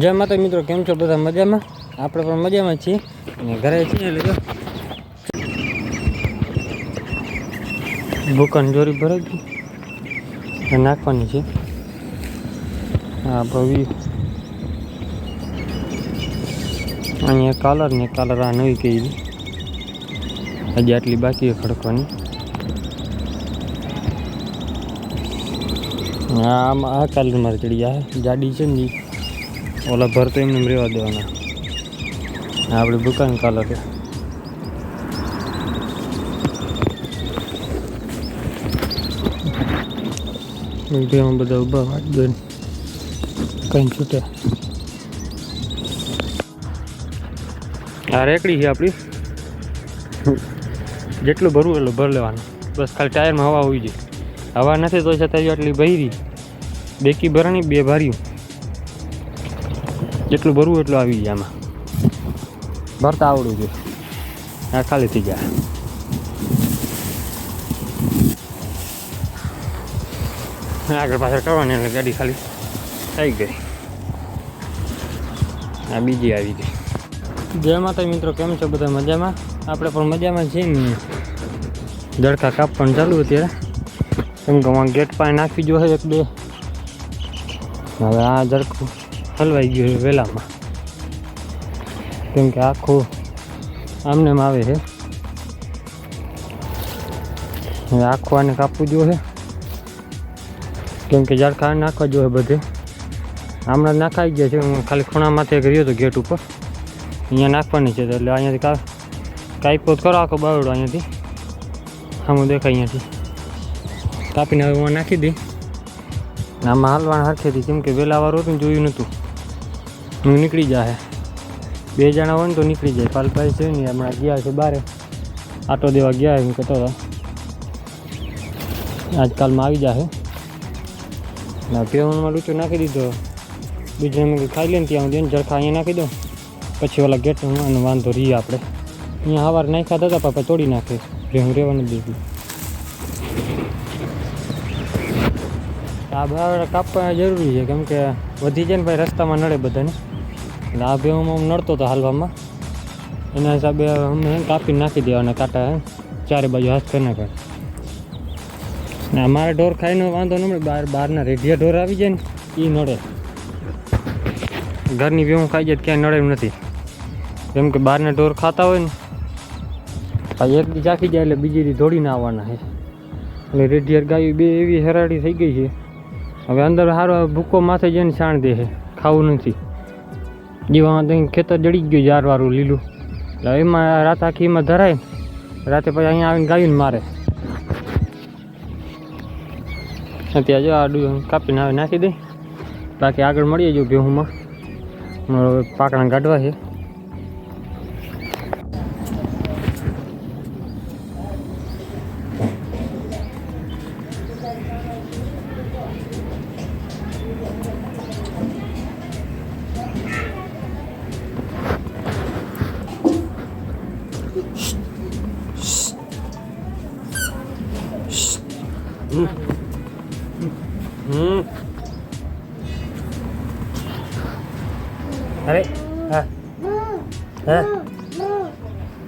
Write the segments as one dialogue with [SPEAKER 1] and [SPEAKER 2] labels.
[SPEAKER 1] જય માતા મિત્રો, કેમ છો બધા મજામાં? આપણે પણ મજામાં છીએ. અને ઘરે છીએ એટલે દુકાન જોરી ભરાઈ ગઈ. નાખવાની છે. હા ભવી અહીંયા કાલર ને કાલર આ નવી કહી હજી આટલી બાકી ખડકવાની. આમાં આ કાલર મારે ચડી જાય જાડી છે ને. ઓલા ભર તો એમને એમ રહેવા દેવાના આપણી દુકાન છે. વિડીયોમાં બધા ઊભા વાત જોઈને કંઈ છૂટે. આ રેકડી છે આપણી. જેટલું ભરવું એટલું ભર લેવાનું. બસ ખાલી ટાયરમાં હવા હોવી જોઈએ. હવા નથી તો છતાં આટલી ભરી બેકી ભરાણી બે ભાર્યું. જેટલું ભરવું એટલું આવી ગયા આમાં. ભરતા આવડું જોઈએ આ ખાલી થઈ ગયા આગળ પાછળ કરવાની એટલે ગાડી ખાલી થઈ ગઈ. આ બીજી આવી ગઈ. જય માતા મિત્રો કેમ છો બધા મજામાં? આપણે પણ મજામાં છીએ ને. જડકા કાપવાનું ચાલુ અત્યારે. કેમ કે ગેટ પાસે નાખી જો એક બે. હવે આ જડકું હલવાઈ ગયું છે વેલામાં. કેમ કે આખું આમને આવે છે. આખું આને કાપવું જોઈએ કેમ કે ઝાડખા નાખવા જોઈએ બધે. હમણાં નાખાઈ ગયા છે, હું ખાલી ખૂણામાંથી માથે ગયો હતો ગેટ ઉપર. અહીંયા નાખવાની છે, એટલે અહીંયાથી કા, કાપ્યો કરો આખો બાવડો અહીંયાથી. સામું દેખાય અહીંયાથી. કાપીને હવે હું નાખી દઈ આમાં હાલવાના હરખેથી, કેમ કે વેલાવાળું હતું જોયું નહોતું નીકળી જાય બે જણા હોય ને તો નીકળી જાય. પાલભાઈ છે ને હમણાં ગયા છે બારે. આટો દેવા ગયા એમ કહેતો હતો. આજકાલમાં આવી જાય ના પેવનમાં લૂચો નાખી દીધો. બીજું અમે ખાઈ લઈને ત્યાં સુધી જળખા અહીંયા નાખી દો. પછી ઓલા ગેટ વાંધો રહીએ આપણે અહીંયા સવારે નાખ્યા હતા પાપા તોડી નાખે. જે હું રહેવાનું દીધું. આ બાવડા કાપવા જરૂરી છે, કેમ કે વધી જાય ને ભાઈ રસ્તામાં નડે બધાને. એટલે આ ભેવામાં હું નડતો હતો હાલવામાં. એના હિસાબે અમે કાપી નાખી દેવાના કાંટા ચારે બાજુ હાથ કરી નાખે ને અમારે ઢોર ખાઈને વાંધો ન મળે બહાર બહારના રેઢિયા ઢોર આવી જાય ને એ નડે. ઘરની ભેવું ખાઈ જાય ક્યાંય નડે નથી. કેમ કે બહારના ઢોર ખાતા હોય ને એક દી ચાખી જાય એટલે બીજી દી દોડીને આવવાના છે એટલે રેઢિયાર ગાયું બે એવી હેરાડી થઈ ગઈ છે. હવે અંદર સારો ભૂકો માથે જઈને છાણ દે છે ખાવું નથી. જીવામાં તો ખેતર જડી ગયું ઝાડવાળું લીલું. એટલે એમાં રાત આખી એમાં ધરાય. રાતે પછી અહીંયા આવીને ગાયું મારે. ત્યાં જો આડું કાપીને આવે નાખી દે. બાકી આગળ મળીએ જો ભેહુંમાં. પાકણા કાઢવા છે.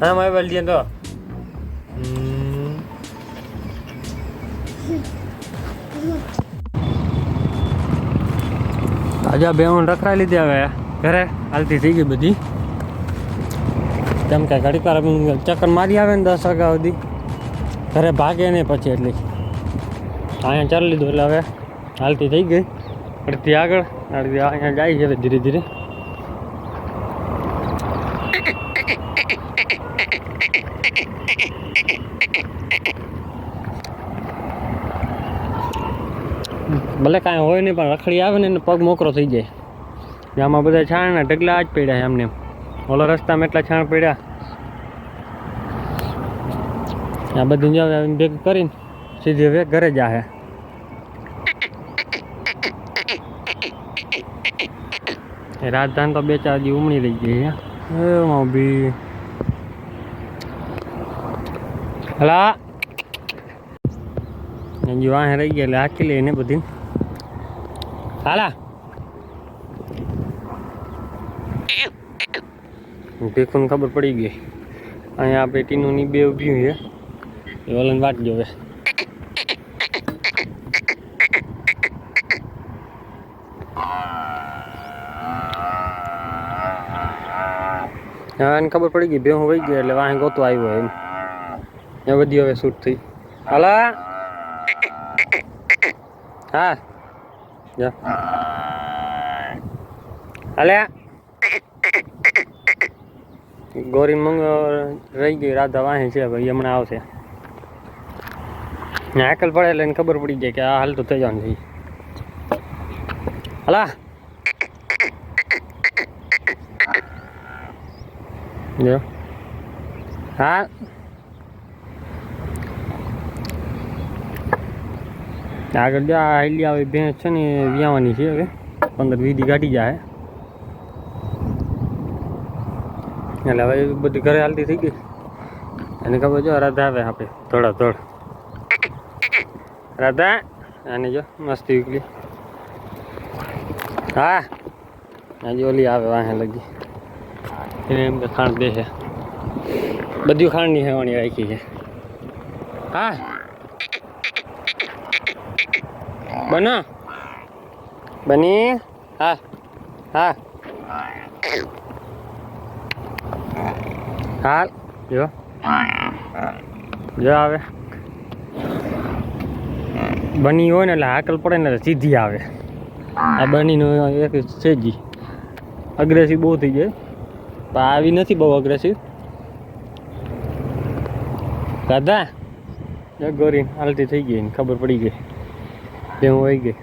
[SPEAKER 1] હા મારી બાલ તો તાજા બેવન રખડાઈ લીધી હવે ઘરે હાલતી થઈ ગઈ બધી કેમ કે ઘડીક વાર ચક્કર મારી આવે ને દસ વાગ્યા સુધી ઘરે ભાગે નહીં પછી એટલી અહીંયા ચાલી લીધું એટલે હવે હાલતી થઈ ગઈ અડધી આગળ અહીંયા જાય છે ધીરે ધીરે ભલે કાંઈ હોય નહીં, પણ રખડી આવે ને પગ મોકરો થઈ જાય. આમાં બધા છાણના ઢગલા જ પડ્યા છે એમને ઓલો રસ્તામાં એટલા છાણ પડ્યા. આ બધું જ ભેગું કરીને સીધી હવે ઘરે જ આવે રાજધાન તો બે ચાર દી ઉમણી રહી ગઈ હે એમાં બી હલા જીવા રહી ગયા, એટલે હાકી લઈને બધી. હાલા. ભીખુને ખબર પડી ગઈ. અહીંયા પેટીનું ની બે ઊભી છે. એ ઓલન વાટ જોવે હા એને ખબર પડી ગઈ, ભેહું વહી ગયો એટલે વાહે ગોતો આવ્યો એમ. એ બધી હવે શૂટ થઈ. હાલા? હા. જા હાલે ગોરી મંગ રહી ગઈ રાધા વાહે છે ભાઈ હમણાં આવશે આકલ પડે એટલે એને ખબર પડી જાય કે આ હાલ તો થઈ જવાનું છે હલા હા આગળ જો આ હાલી આવે ભેંસ છે ને વ્યાવાની છે હવે. પંદર વીધી ગાડી જાય. એટલે હવે બધી ઘરે હાલતી થઈ ગઈ. એને ખબર જો રાધા આવે આપણે થોડા થોડ રાધા, આને જો મસ્તી ઉકલી. હા. આજે ઓલી આવે વાહે લગી. એને એમ કે ખાણ દે છે. બધી ખાંડની હેવાની રાખી છે. હા. બનો. બની. હા. હા. હાલ. જો. જો આવે. બની હોય ને એટલે હાકલ પડે ને સીધી આવે. આ બનીનો એક છે જી. અગ્રેસિવ બહુ થઈ જાય. પણ આવી નથી બહુ અગ્રેસિવ દાદા. જો ગોરી હાલતી થઈ ગઈ ખબર પડી ગઈ. કે હું આવી ગઈ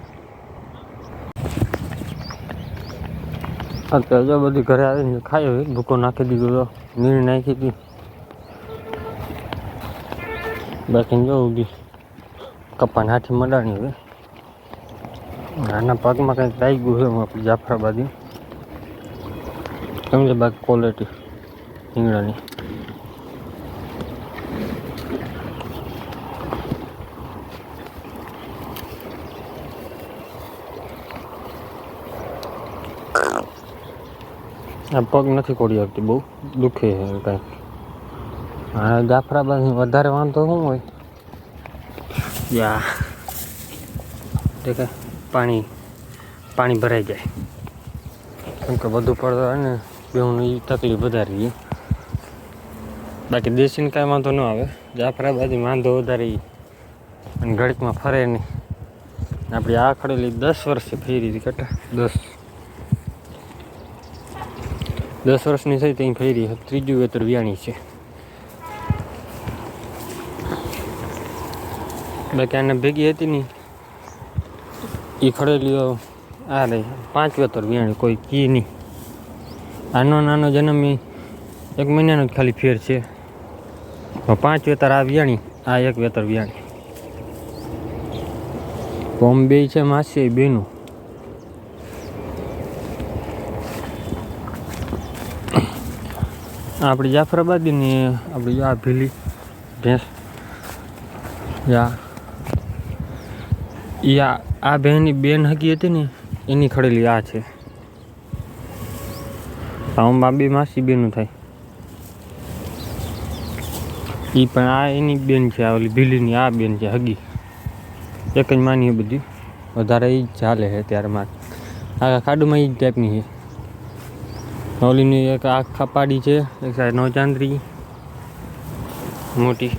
[SPEAKER 1] અત્યારે જો બધી ઘરે આવીને ખાયો ભૂકો નાખી દીધો નીણ નાખી હતી બાકી જો બી કપાને હાથી મડાણી હોય. આના પાકમાં કંઈક લાગ્યું છે આપણી જાફરાબાદી. સમજે બાકી ક્વોલિટી રીંગણાની આ પગ નથી કોડી શકતી બહુ દુખે છે કાંઈક. હા જાફરાબાદ વધારે વાંધો શું હોય? યા. દેખાય પાણી પાણી ભરાઈ જાય. કેમ કે બધું પડતો હોય ને બેઉની તકલીફ વધારે રહી બાકી દેશીને કાંઈ વાંધો ન આવે. જાફરાબાદી વાંધો વધારે. અને ઘડીકમાં ફરે નહીં. આપણી આ ખડેલી દસ વર્ષે ફેરી હતી કેટલા દસ. દસ વર્ષની થઈ ત્યાં ફેરી, ત્રીજું વેતર વ્યાણી છે. બાકી આને ભેગી હતી ને એ ખડેલી આ રહી પાંચ વેતર વ્યાણી, કોઈ કી નહીં. આનો નાનો જન્મ એક મહિનાનો જ ખાલી ફેર છે. પાંચ વેતર આ વ્યાણી, આ એક વેતર વ્યાણી. કોમ બે છે માસી બેનું આપણી જાફરાબાદીની આપણી આ ભીલી ભેંસ. યા. યા, આ બહેનની બેન હકી હતી ને, એની ખડેલી આ છે. આમ બે માસી બેનું થાય. એ પણ આ એની બેન છે, આ ઓલી ભીલીની આ બેન છે, હગી. એક જ માની બધી. વધારે એ જ ચાલે છે ત્યારે માર. આ ખાડુમાં એ જ ટાઈપની છે. ઓલીની એક આખા પાડી છે, એક સાઈડ નો ચાંદરી મોટી.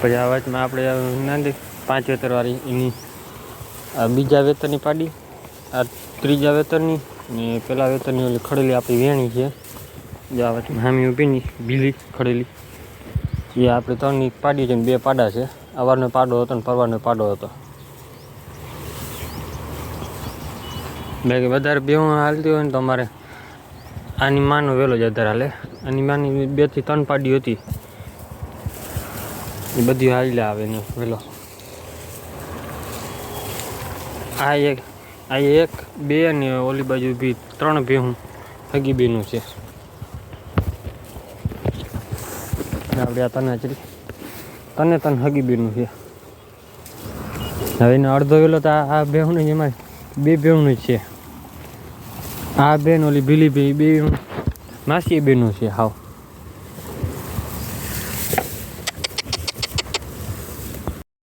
[SPEAKER 1] પછી આ વચમાં આપણે નાંદી પાંચ વેતરવાળી એની. આ બીજા વેતરની પાડી, આ ત્રીજા વેતરની, ને પેલા વેતરની ઓલી ખડેલી આપણી વેણી છે. જે આ વચમાં હામી ઊભીની બીલી ખડેલી. એ આપણે ત્રણની પાડી છે ને બે પાડા છે. અવારનો પાડો હતો ને પરવાનો પાડો હતો. બાકી વધારે બે હાલતી હોય ને તો અમારે આની માનો વહેલો જ વધારે હાલે. આની માની બેથી ત્રણ પાડી હતી. એ બધી હાલી આવે ને વહેલો આ એક આ એક, બે ને ઓલી બાજુ બી ત્રણ ભેહું હગી બેનું છે. આપણે આ તને તને તને હગી બેનું છે. હવે એનો અડધો વેલો તો આ ભેહું નહીં એમાં બે ભેહું જ છે. આ બેન ઓલી બીલી બે બે માસી બેનો છે હાવ.